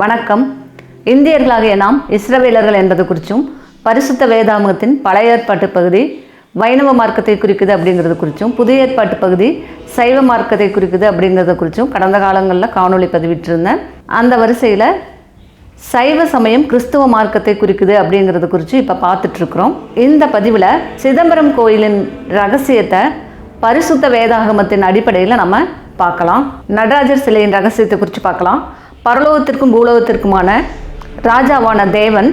வணக்கம். இந்தியர்களாகிய நாம் இஸ்ரவேலர்கள் என்பது குறித்தும் பரிசுத்த வேதாமகத்தின் பழைய ஏற்பாட்டு பகுதி வைணவ மார்க்கத்தை குறிக்குது அப்படிங்கிறது குறித்தும் புதிய ஏற்பாட்டு பகுதி சைவ மார்க்கத்தை குறிக்குது அப்படிங்கிறத குறித்தும் கடந்த காலங்களில் காணொளி பதிவிட்டிருந்தேன். அந்த வரிசையில் சைவ சமயம் கிறிஸ்துவ மார்க்கத்தை குறிக்குது அப்படிங்கிறது குறித்து இப்போ பார்த்துட்ருக்குறோம் இந்த பதிவில் சிதம்பரம் கோயிலின் ரகசியத்தை பரிசுத்த வேதாகமத்தின் அடிப்படையில் நம்ம பார்க்கலாம். நடராஜர் சிலையின் ரகசியத்தை குறித்து பார்க்கலாம். பரலோகத்திற்கும் பூலோகத்திற்குமான ராஜாவான தேவன்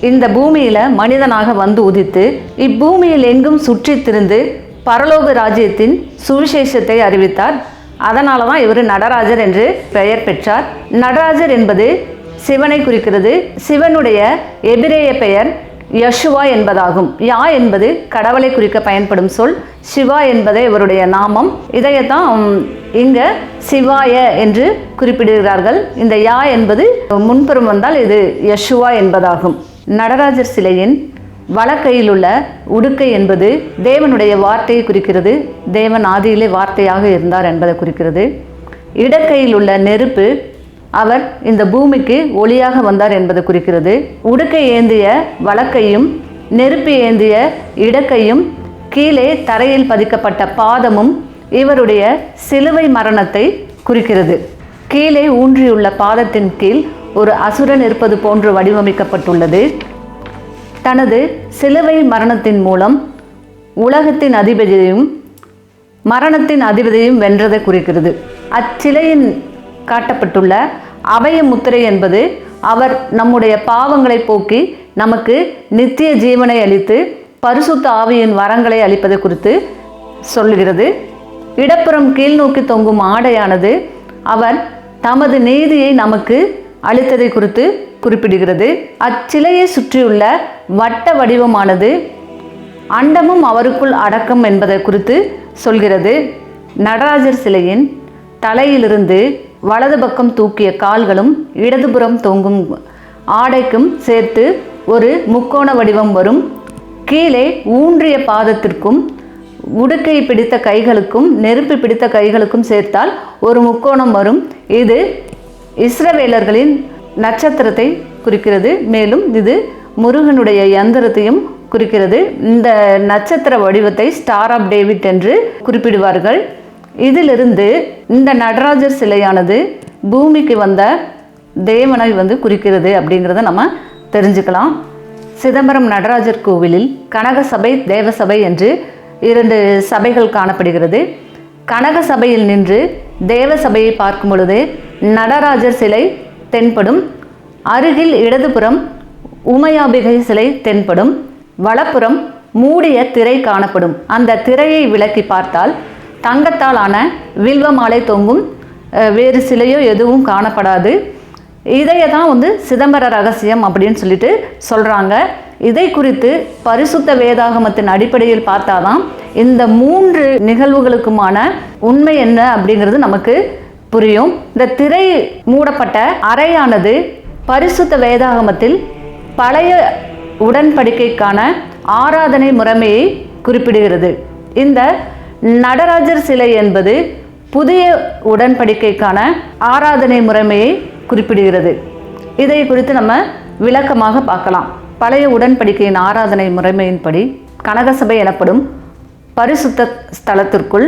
இந்த பூமியில் மனிதனாக வந்து உதித்து இப்பூமியில் எங்கும் சுற்றித் திரிந்து பரலோக ராஜ்யத்தின் சுவிசேஷத்தை அறிவித்தார். அதனால தான் இவர் நடராஜர் என்று பெயர் பெற்றார். நடராஜர் என்பது சிவனை குறிக்கிறது. சிவனுடைய எபிரேய பெயர் யஷுவா என்பதாகும். யா என்பது கடவுளை குறிக்க பயன்படும் சொல். சிவா என்பதே இவருடைய நாமம். இதையத்தான் உம், இங்க சிவாய என்று குறிப்பிடுகிறார்கள். இந்த யா என்பது முன்புறம் வந்தால் இது யஷுவா என்பதாகும். நடராஜர் சிலையின் வலக்கையில் உள்ள உடுக்கை என்பது தேவனுடைய வார்த்தையை குறிக்கிறது. தேவன் ஆதியிலே வார்த்தையாக இருந்தார் என்பதை குறிக்கிறது. இடக்கையில் உள்ள நெருப்பு அவர் இந்த பூமிக்கு ஒளியாக வந்தார் என்பது குறிக்கிறது. உடுக்கை ஏந்திய வழக்கையும் நெருப்பு ஏந்திய இடக்கையும் கீழே தரையில் பதிக்கப்பட்ட பாதமும் இவருடைய சிலுவை மரணத்தை குறிக்கிறது. கீழே ஊன்றியுள்ள பாதத்தின் கீழ் ஒரு அசுரன் இருப்பது போன்று வடிவமைக்கப்பட்டுள்ளது. தனது சிலுவை மரணத்தின் மூலம் உலகத்தின் அதிபதியையும் மரணத்தின் அதிபதியையும் வென்றதை குறிக்கிறது. அச்சிலையின் காட்டப்பட்டுள்ள அபய முத்திரை என்பது அவர் நம்முடைய பாவங்களை போக்கி நமக்கு நித்திய ஜீவனை அளித்து பரிசுத்த ஆவியின் வரங்களை அளிப்பது குறித்து சொல்லுகிறது. இடப்புறம் கீழ்நோக்கி தொங்கும் ஆடையானது அவர் தமது நீதியை நமக்கு அளித்ததை குறித்து குறிப்பிடுகிறது. அச்சிலையை சுற்றியுள்ள வட்ட வடிவமானது அண்டமும் அவருக்குள் அடக்கம் என்பதை குறித்து சொல்கிறது. நடராஜர் சிலையின் தலையிலிருந்து வலது பக்கம் தூக்கிய கால்களும் இடதுபுறம் தொங்கும் ஆடைக்கும் சேர்த்து ஒரு முக்கோண வடிவம் வரும். கீழே ஊன்றிய பாதத்திற்கும் உடுக்கை பிடித்த கைகளுக்கும் நெருப்பு பிடித்த கைகளுக்கும் சேர்த்தால் ஒரு முக்கோணம் வரும். இது இஸ்ரவேலர்களின் நட்சத்திரத்தை குறிக்கிறது. மேலும் இது முருகனுடைய யந்திரத்தையும் குறிக்கிறது. இந்த நட்சத்திர வடிவத்தை ஸ்டார் ஆஃப் டேவிட் என்று குறிப்பிடுவார்கள். இதிலிருந்து இந்த நடராஜர் சிலையானது பூமிக்கு வந்த தேவனை வந்து குறிக்கிறது அப்படிங்கிறத நம்ம தெரிஞ்சுக்கலாம். சிதம்பரம் நடராஜர் கோவிலில் கனக சபை தேவசபை என்று இரண்டு சபைகள் காணப்படுகிறது. கனக சபையில் நின்று தேவ சபையை பார்க்கும் பொழுது நடராஜர் சிலை தென்படும். அருகில் இடதுபுறம் உமையாபிகை சிலை தென்படும். வலப்புறம் மூடிய திரை காணப்படும். அந்த திரையை விலக்கி பார்த்தால் தங்கத்தால் ஆன வில்வ மாலை தொங்கும் வேறு சிலையோ எதுவும் காணப்படாது. இதையே தான் வந்து சிதம்பர ரகசியம் அப்படின்னு சொல்லிட்டு சொல்கிறாங்க இதை குறித்து பரிசுத்த வேதாகமத்தின் அடிப்படையில் பார்த்தாதான் இந்த மூன்று நிகழ்வுகளுக்குமான உண்மை என்ன அப்படிங்கிறது நமக்கு புரியும். இந்த திரை மூடப்பட்ட அறையானது பரிசுத்த வேதாகமத்தில் பழைய உடன்படிக்கைக்கான ஆராதனை முறைமையை குறிப்பிடுகிறது. இந்த நடராஜர் சிலை என்பது புதிய உடன்படிக்கைக்கான ஆராதனை முறைமையை குறிப்பிடுகிறது. இதை குறித்து நம்ம விளக்கமாக பார்க்கலாம். பழைய உடன்படிக்கையின் ஆராதனை முறைமையின்படி கனகசபை எனப்படும் பரிசுத்த ஸ்தலத்திற்குள்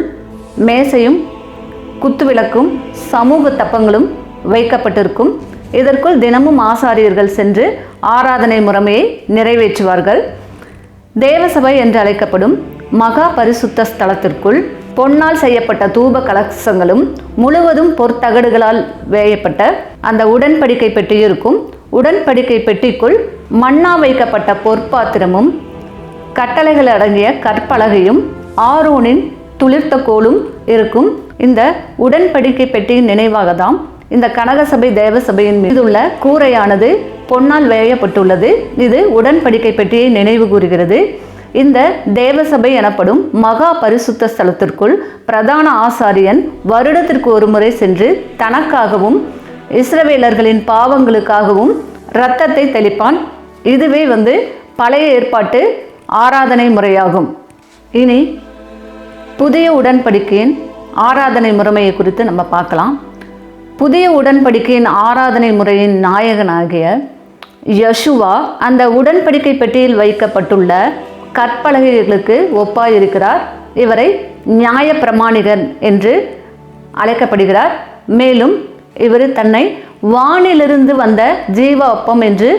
மேசையும் குத்துவிளக்கும் சமூக தப்பங்களும் வைக்கப்பட்டிருக்கும். இதற்குள் தினமும் ஆசாரியர்கள் சென்று ஆராதனை முறைமையை நிறைவேற்றுவார்கள். தேவசபை என்று அழைக்கப்படும் மகா பரிசுத்த ஸ்தலத்திற்குள் பொன்னால் செய்யப்பட்ட தூப கலசங்களும் முழுவதும் பொற்தகடுகளால் வேயப்பட்ட அந்த உடன்படிக்கை பெட்டியிருக்கும் இருக்கும் உடன்படிக்கை பெட்டிக்குள் மண்ணா வைக்கப்பட்ட பொற்பாத்திரமும் கட்டளைகள் அடங்கிய கற்பலகையும் ஆரோனின் துளிர்த்த கோலும் இருக்கும் இந்த உடன்படிக்கை பெட்டியின் நினைவாக தான் இந்த கனகசபை தேவசபையின் மீது உள்ள கூரையானது பொன்னால் வேயப்பட்டுள்ளது. இது உடன்படிக்கை பெட்டியை நினைவு கூறுகிறது. இந்த தேவசபை எனப்படும் மகா பரிசுத்த ஸ்தலத்திற்குள் பிரதான ஆசாரியன் வருடத்திற்கு ஒரு முறை சென்று தனக்காகவும் இஸ்ரவேலர்களின் பாவங்களுக்காகவும் இரத்தத்தை தெளிப்பான். இதுவே வந்து பழைய ஏற்பாட்டு ஆராதனை முறையாகும். இனி புதிய உடன்படிக்கையின் ஆராதனை முறைமையை குறித்து நம்ம பார்க்கலாம். புதிய உடன்படிக்கையின் ஆராதனை முறையின் நாயகனாகிய யசுவா அந்த உடன்படிக்கை பெட்டியில் வைக்கப்பட்டுள்ள கற்பலகைகளுக்கு ஒப்பாயிருக்கிறார். இவரை நியாய பிரமாணிகன் என்று அழைக்கப்படுகிறார். மேலும் இவர் தன்னை வானிலிருந்து வந்த ஜீவ அப்பம் என்று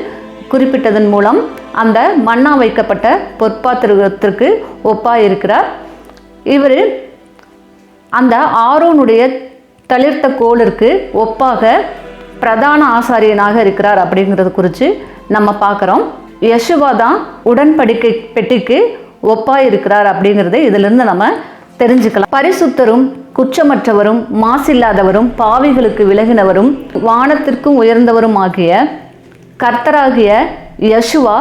குறிப்பிட்டதன் மூலம் அந்த மண்ணா வைக்கப்பட்ட பொற்பாத்திரத்திற்கு ஒப்பாயிருக்கிறார். இவர் அந்த ஆரோனுடைய தளிர்த்த கோளிற்கு ஒப்பாக பிரதான ஆசாரியனாக இருக்கிறார் அப்படிங்கிறது குறித்து நம்ம பார்க்குறோம். யசுவா தான் உடன்படிக்கை பெட்டிக்கு ஒப்பாக இருக்கிறார் அப்படிங்கிறத இதிலிருந்து நம்ம தெரிஞ்சுக்கலாம். பரிசுத்தரும் குற்றமற்றவரும் மாசில்லாதவரும் பாவிகளுக்கு விலகினவரும் வானத்திற்கும் உயர்ந்தவரும் ஆகிய கர்த்தராகிய யசுவா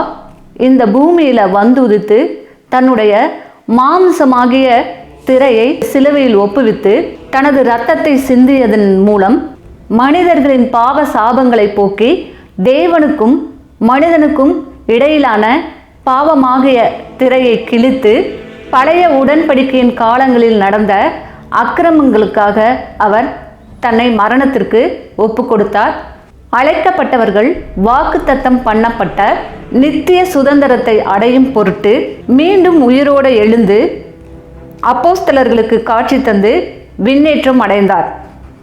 இந்த பூமியில் வந்து உதித்து தன்னுடைய மாம்சமாகிய திரையை சிலுவையில் ஒப்புவித்து தனது இரத்தத்தை சிந்தியதன் மூலம் மனிதர்களின் பாவ சாபங்களை போக்கி தேவனுக்கும் மனிதனுக்கும் இடையிலான பாவமாகிய திரையை கிழித்து பழைய உடன்படிக்கையின் காலங்களில் நடந்த அக்கிரமங்களுக்காக அவர் தன்னை மரணத்திற்கு ஒப்பு கொடுத்தார் அழைக்கப்பட்டவர்கள் வாக்குத்தத்தம் பண்ணப்பட்ட நித்திய சுதந்திரத்தை அடையும் பொருட்டு மீண்டும் உயிரோடு எழுந்து அப்போஸ்தலர்களுக்கு காட்சி தந்து விண்ணேற்றம் அடைந்தார்.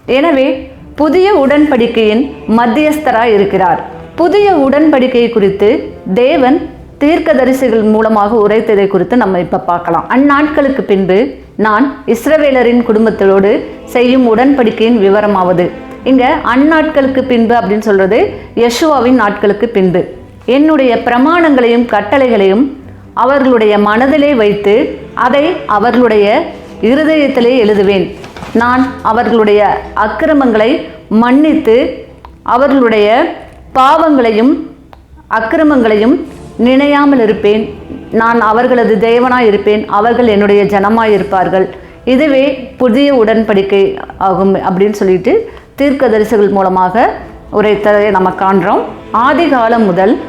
எனவே புதிய உடன்படிக்கையின் மத்தியஸ்தராய் இருக்கிறார் புதிய உடன்படிக்கை குறித்து தேவன் தீர்க்கதரிசிகள் மூலமாக உரைத்ததை குறித்து நம்ம இப்போ பார்க்கலாம். அந்நாட்களுக்கு பின்பு நான் இஸ்ரவேலரின் குடும்பத்தோடு செய்யும் உடன்படிக்கையின் விவரமாவது. இங்கே அந்நாட்களுக்கு பின்பு அப்படின்னு சொல்றது யஷுவாவின் நாட்களுக்கு பின்பு. என்னுடைய பிரமாணங்களையும் கட்டளைகளையும் அவர்களுடைய மனதிலே வைத்து அதை அவர்களுடைய இருதயத்திலே எழுதுவேன். நான் அவர்களுடைய அக்கிரமங்களை மன்னித்து அவர்களுடைய பாவங்களையும் அக்கிரமங்களையும் நினையாமல் இருப்பேன். நான் அவர்களது தேவனாய் இருப்பேன். அவர்கள் என்னுடைய ஜனமாய் இருப்பார்கள். இதுவே புதிய உடன்படிக்கை ஆகும் அப்படின்னு சொல்லிட்டு தீர்க்கதரிசிகள் மூலமாக உரைத்ததை நம்ம காண்றோம். ஆதி காலம் முதல்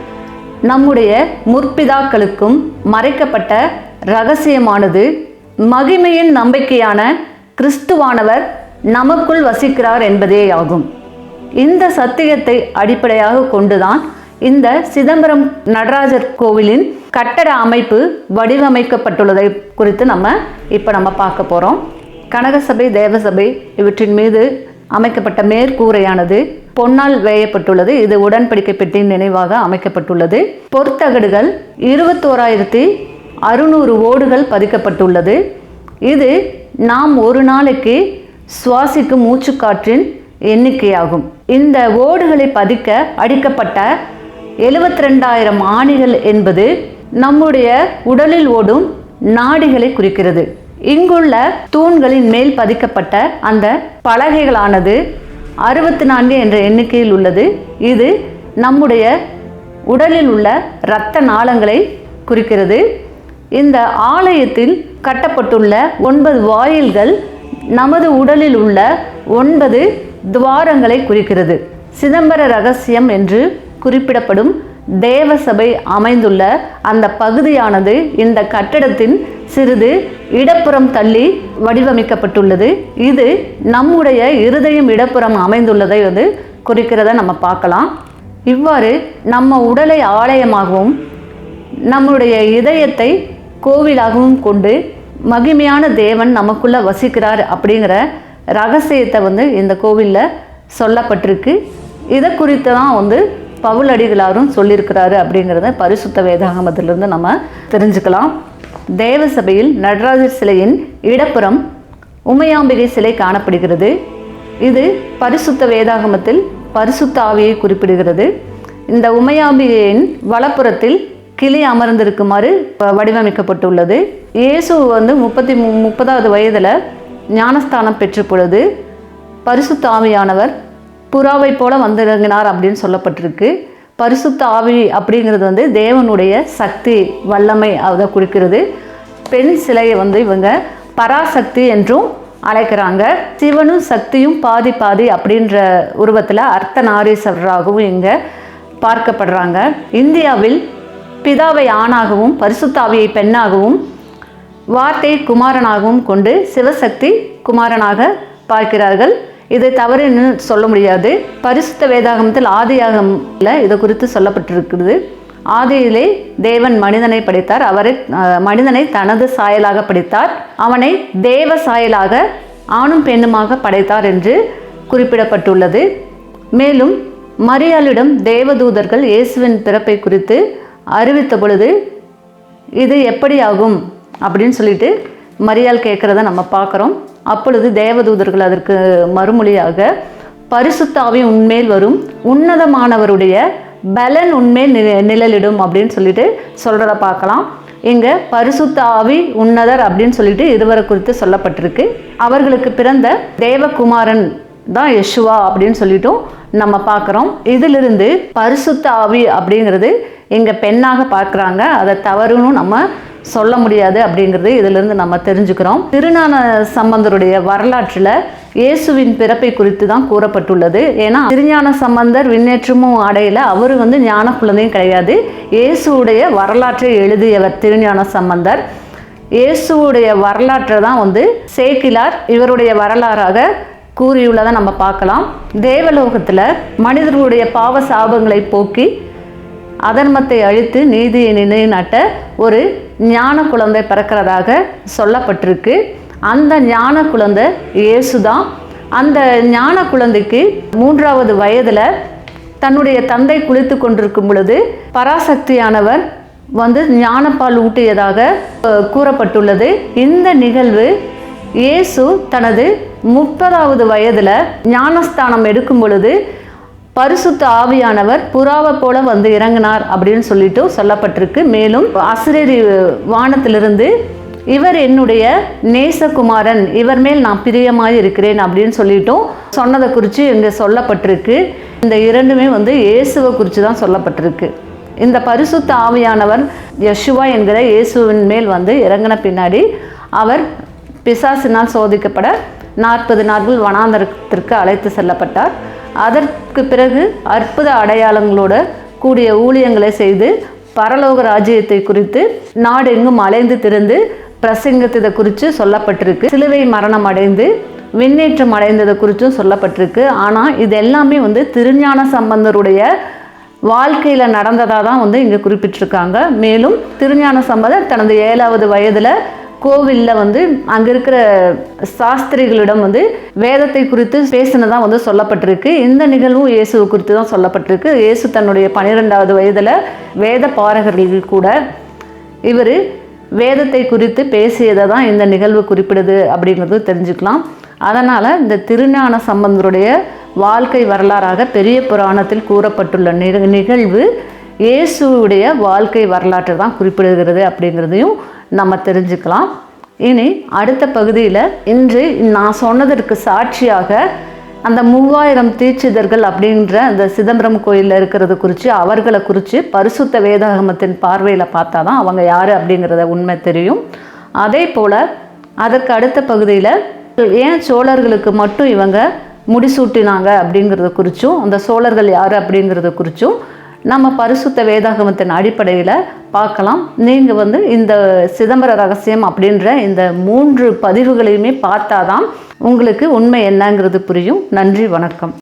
நம்முடைய முற்பிதாக்களுக்கும் மறைக்கப்பட்ட ரகசியமானது மகிமையின் நம்பிக்கையான கிறிஸ்துவானவர் நமக்குள் வசிக்கிறார் என்பதே ஆகும். இந்த சத்தியத்தை அடிப்படையாக கொண்டுதான் இந்த சிதம்பரம் நடராஜர் கோவிலின் கட்டட அமைப்பு வடிவமைக்கப்பட்டுள்ளதை குறித்து நம்ம இப்போ நம்ம பார்க்க போகிறோம் கனகசபை தேவசபை இவற்றின் மீது அமைக்கப்பட்ட மேற்கூரையானது பொன்னால் வேயப்பட்டுள்ளது. இது உடன்படிக்கை பெட்டியின் நினைவாக அமைக்கப்பட்டுள்ளது. பொற்தகடுகள் இருபத்தோராயிரத்தி அறுநூறு ஓடுகள் பதிக்கப்பட்டுள்ளது. இது நாம் ஒரு நாளைக்கு சுவாசிக்கும் மூச்சுக்காற்றின் எண்ணிக்கையாகும். இந்த ஓடுகளை பதிக்க அடிக்கப்பட்ட எழுபத்தி ரெண்டாயிரம் ஆணிகள் என்பது நம்முடைய உடலில் ஓடும் நாடிகளை குறிக்கிறது. இங்குள்ள தூண்களின் மேல் பதிக்கப்பட்ட அந்த பலகைகளானது அறுபத்தி நான்கு என்ற எண்ணிக்கையில் உள்ளது. இது நம்முடைய உடலில் உள்ள இரத்த நாளங்களை குறிக்கிறது. இந்த ஆலயத்தில் கட்டப்பட்டுள்ள ஒன்பது வாயில்கள் நமது உடலில் உள்ள ஒன்பது துவாரங்களை குறிக்கிறது. சிதம்பர ரகசியம் என்று குறிப்பிடப்படும் தேவசபை அமைந்துள்ள அந்த பகுதியானது இந்த கட்டடத்தின் சிறிது இடப்புறம் தள்ளி வடிவமைக்கப்பட்டுள்ளது. இது நம்முடைய இருதயம் இடப்புறம் அமைந்துள்ளதை வந்து குறிக்கிறத நம்ம பார்க்கலாம். இவ்வாறு நம்ம உடலை ஆலயமாகவும் நம்முடைய இதயத்தை கோவிலாகவும் கொண்டு மகிமையான தேவன் நமக்குள்ள வசிக்கிறார் அப்படிங்கிற ரகசியத்தை வந்து இந்த கோவிலில் சொல்லப்பட்டிருக்கு. இதை குறித்து தான் வந்து பவுலடிகளாரும் சொல்லியிருக்கிறாரு அப்படிங்கிறத பரிசுத்த வேதாகமத்திலிருந்து நம்ம தெரிஞ்சுக்கலாம். தேவசபையில் நடராஜர் சிலையின் இடப்புறம் உமையாம்பிகை சிலை காணப்படுகிறது. இது பரிசுத்த வேதாகமத்தில் பரிசுத்த ஆவியை குறிப்பிடுகிறது. இந்த உமையாம்பிகையின் வலப்புறத்தில் கிளி அமர்ந்திருக்குமாறு வ- வடிவமைக்கப்பட்டுள்ளது. இயேசு வந்து முப்பத்தி மு முப்பதாவது வயதில் ஞானஸ்தானம் பெற்ற பொழுது பரிசுத்த ஆவியானவர் புறாவை போல வந்திறங்கினார் அப்படின்னு சொல்லப்பட்டிருக்கு. பரிசுத்த ஆவி அப்படிங்கிறது வந்து தேவனுடைய சக்தி வல்லமை அதை குறிக்கிறது. பெண் சிலையை வந்து இவங்க பராசக்தி என்றும் அழைக்கிறாங்க. சிவனும் சக்தியும் பாதி பாதி அப்படின்ற உருவத்தில் அர்த்த நாரீஸ்வரராகவும் இங்கே பார்க்கப்படுறாங்க. இந்தியாவில் பிதாவை ஆணாகவும் பரிசுத்தாவியை பெண்ணாகவும் வார்த்தை குமாரனாகவும் கொண்டு சிவசக்தி குமாரனாக பார்க்கிறார்கள். இதை தவறுன்னு சொல்ல முடியாது. பரிசுத்த வேதாகமத்தில் ஆதியாகமில் இது குறித்து சொல்லப்பட்டிருக்கிறது. ஆதியிலே தேவன் மனிதனை படைத்தார். அவரை மனிதனை தனது சாயலாக படைத்தார். அவனை தேவ சாயலாக ஆணும் பெண்ணுமாக படைத்தார் என்று குறிப்பிடப்பட்டுள்ளது. மேலும் மரியாளிடம் தேவதூதர்கள் இயேசுவின் பிறப்பை குறித்து அறிவித்த பொழுது இது எப்படியாகும்? அப்படின்னு சொல்லிட்டு மரியாள் கேட்குறத நம்ம பார்க்குறோம். அப்பொழுது தேவதூதர்கள் அதற்கு மறுமொழியாக பரிசுத்தாவி உண்மேல் வரும். உன்னதமானவருடைய பலன் உண்மேல் நி- நிழலிடும். அப்படின்னு சொல்லிட்டு சொல்கிறத பார்க்கலாம். இங்கே பரிசுத்த ஆவி உன்னதர் அப்படின்னு சொல்லிட்டு இருவரை குறித்து சொல்லப்பட்டிருக்கு. அவர்களுக்கு பிறந்த தேவகுமாரன் தான் யஷுவா அப்படின்னு சொல்லிட்டும் நம்ம பார்க்குறோம். இதிலிருந்து பரிசுத்த ஆவி அப்படிங்கிறது இங்கே பெண்ணாக பார்க்குறாங்க. அதை தவறுன்னு நம்ம சொல்ல முடியாது அப்படிங்கிறது இதிலிருந்து நம்ம தெரிஞ்சுக்கிறோம். திருஞான சம்பந்தருடைய வரலாற்றில் இயேசுவின் பிறப்பை குறித்து தான் கூறப்பட்டுள்ளது. ஏன்னா திருஞான சம்பந்தர் விண்ணேற்றமும் அடையல அவர் வந்து ஞான குழந்தையும் கிடையாது. இயேசுவுடைய வரலாற்றை எழுதியவர் திருஞான சம்பந்தர். இயேசுடைய வரலாற்றை தான் வந்து சேக்கிலார் இவருடைய வரலாறாக கூறியுள்ளதை நம்ம பார்க்கலாம். தேவலோகத்தில் மனிதர்களுடைய பாவ சாபங்களை போக்கி அதர்மத்தை அழித்து நீதியை நிலைநாட்ட ஒரு ஞான குழந்தை பிறக்கிறதாக சொல்லப்பட்டிருக்கு. அந்த ஞான குழந்தை இயேசுதான். அந்த ஞான குழந்தைக்கு மூன்றாவது வயதில் தன்னுடைய தந்தை குளித்து கொண்டிருக்கும் பொழுது பராசக்தியானவர் வந்து ஞானப்பால் ஊட்டியதாக கூறப்பட்டுள்ளது. இந்த நிகழ்வு இயேசு தனது முப்பதாவது வயதில் ஞானஸ்தானம் எடுக்கும் பொழுது பரிசுத்த ஆவியானவர் புறாவை போல வந்து இறங்கினார் அப்படின்னு சொல்லிட்டு சொல்லப்பட்டிருக்கு. மேலும் அசிரேரி வானத்திலிருந்து இவர் என்னுடைய நேசகுமாரன் இவர் மேல் நான் பிரியமாக இருக்கிறேன் அப்படின்னு சொல்லிட்டும் சொன்னதை குறித்து இங்கே சொல்லப்பட்டிருக்கு. இந்த இரண்டுமே வந்து இயேசுவை குறித்து தான் சொல்லப்பட்டிருக்கு. இந்த பரிசுத்த ஆவியானவர் யஷுவா என்கிற இயேசுவின் மேல் வந்து இறங்கின பின்னாடி அவர் பிசாசினால் சோதிக்கப்பட நாற்பது நாட்கள் வனாந்தரத்திற்கு அழைத்து செல்லப்பட்டார். அதற்கு பிறகு அற்புத அடையாளங்களோட கூடிய ஊழியங்களை செய்து பரலோக ராஜ்யத்தை குறித்து நாடெங்கும் அலைந்து திறந்து பிரசங்கத்தை குறித்து சொல்லப்பட்டிருக்கு. சிலுவை மரணம் அடைந்து விண்ணேற்றம் அடைந்ததை குறித்தும் சொல்லப்பட்டிருக்கு. ஆனால் இது எல்லாமே வந்து திருஞான சம்பந்தருடைய வாழ்க்கையில் நடந்ததாக தான் வந்து இங்கே குறிப்பிட்டிருக்காங்க. மேலும் திருஞான சம்பந்தர் தனது ஏழாவது வயதில் கோவிலில் வந்து அங்கே இருக்கிற சாஸ்திரிகளிடம் வந்து வேதத்தை குறித்து பேசினதான் வந்து சொல்லப்பட்டிருக்கு. இந்த நிகழ்வும் இயேசு குறித்து தான் சொல்லப்பட்டிருக்கு. இயேசு தன்னுடைய பன்னிரெண்டாவது வயதில் வேத பாரகர்கள் கூட இவர் வேதத்தை குறித்து பேசியதை தான் இந்த நிகழ்வு குறிப்பிடுது அப்படிங்கிறது தெரிஞ்சுக்கலாம். அதனால் இந்த திருஞான சம்பந்தருடைய வாழ்க்கை வரலாறாக பெரிய புராணத்தில் கூறப்பட்டுள்ள நிக- நிகழ்வு இயேசுவுடைய வாழ்க்கை வரலாற்றை தான் குறிப்பிடுகிறது அப்படிங்கிறதையும் நம்ம தெரிஞ்சுக்கலாம். இனி அடுத்த பகுதியில் இன்று நான் சொன்னதற்கு சாட்சியாக அந்த மூவாயிரம் தீட்சிதர்கள் அப்படின்ற அந்த சிதம்பரம் கோயிலில் இருக்கிறது குறித்து அவர்களை குறித்து பரிசுத்த வேதாகமத்தின் பார்வையில் பார்த்தா தான் அவங்க யார் அப்படிங்கிறத உண்மை தெரியும். அதே போல் அதற்கு அடுத்த பகுதியில் ஏன் சோழர்களுக்கு மட்டும் இவங்க முடிசூட்டினாங்க அப்படிங்கிறத குறித்தும் அந்த சோழர்கள் யார் அப்படிங்கிறத குறித்தும் நம்ம பரிசுத்த வேதாகமத்தின் அடிப்படையில் பார்க்கலாம். நீங்கள் வந்து இந்த சிதம்பர ரகசியம் அப்படின்ற இந்த மூன்று பதிவுகளையுமே பார்த்தாதான் உங்களுக்கு உண்மை என்னங்கிறது புரியும். நன்றி வணக்கம்.